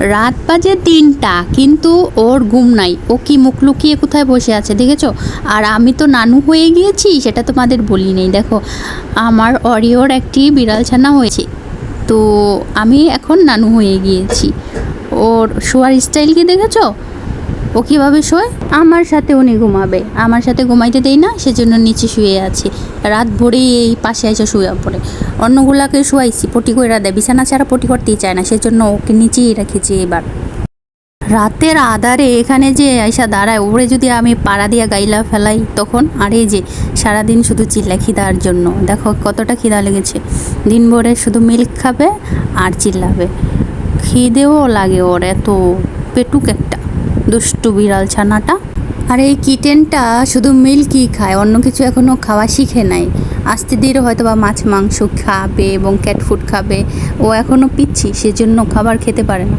রাত বাজে তিনটা, কিন্তু ওর ঘুম নাই। ও কি মুখ লুকিয়ে কোথায় বসে আছে, দেখেছ? আর আমি তো নানু হয়ে গিয়েছি, সেটা তোমাদের বলি নেই। দেখো, আমার অরিওর একটি বিড়াল ছানা হয়েছে। তো আমি এখন নানু হয়ে গিয়েছি। ওর শোয়ার স্টাইল কি দেখেছ? ও কীভাবে শোয়? আমার সাথে উনি ঘুমাবে। আমার সাথে ঘুমাইতে দেই না, সেজন্য নিচে শুয়ে আছে। রাত ভরেই এই পাশে এসে শুয়ে পড়ে। অন্যগুলাকে শুয়াইছি, পটি করে দেয়, বিছানা ছাড়া পটি করতেই চায় না, সেজন্য ওকে নিচেই রেখেছি এবার। রাতের আধারে এখানে যে আইসা দাঁড়ায়, ওরে যদি আমি পাড়া দিয়া গাইলা ফেলাই তখন, আর এই যে, সারাদিন শুধু চিল্লা খিদার জন্য। দেখো কতটা খিদা লেগেছে। দিন ভরে শুধু মিল্ক খাবে আর চিল্লাবে। খিদেও লাগে ওর এত, পেটুক একটা। দুষ্টু বিড়াল ছানাটা। আর এই কিটেনটা শুধু মিল্কই খায়, অন্য কিছু এখনও খাওয়া শিখে নাই। আস্তে ধীরে হয়তো বা মাছ, মাংস খাবে এবং ক্যাটফুড খাবে। ও এখনও পিচ্ছি, সেজন্য খাবার খেতে পারে না।